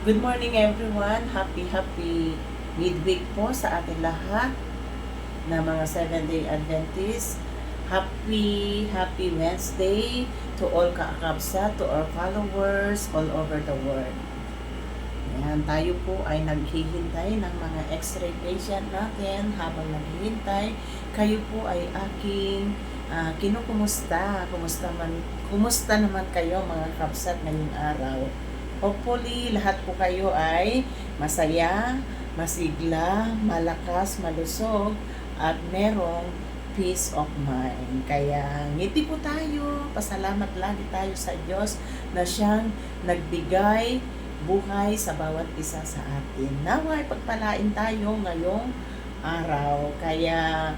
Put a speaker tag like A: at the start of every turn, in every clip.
A: Good morning everyone. Happy happy midweek po sa ating lahat na mga 7-day Adventist. Happy happy Wednesday to all kaakabsa, to our followers all over the world. Yan, tayo po ay naghihintay ng mga x-ray patient natin habang naghihintay. Kayo po ay aking uh, kinukumusta. Kumusta, man, kumusta naman kayo mga kapsat ngayong araw? Hopefully, lahat po kayo ay masaya, masigla, malakas, malusog, at merong peace of mind. Kaya ngiti po tayo, pasalamat lagi tayo sa Diyos na siyang nagbigay buhay sa bawat isa sa atin. Naway pagpalain tayo ngayong araw. Kaya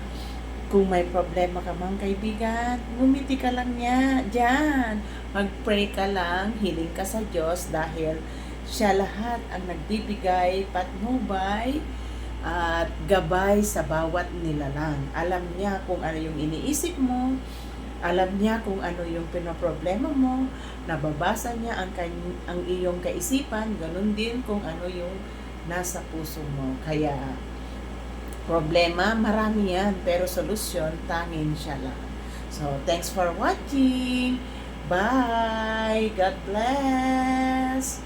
A: kung may problema ka mang kaibigan, ngumiti ka lang niya dyan. Mag-pray ka lang, hiling ka sa Diyos dahil siya lahat ang nagbibigay patnubay at gabay sa bawat nilalang. Alam niya kung ano yung iniisip mo, alam niya kung ano yung pinoproblema mo, nababasa niya ang, kan- ang iyong kaisipan, ganun din kung ano yung nasa puso mo. Kaya, problema, marami yan, pero solusyon, tangin siya lang. So, thanks for watching. Bye! God bless!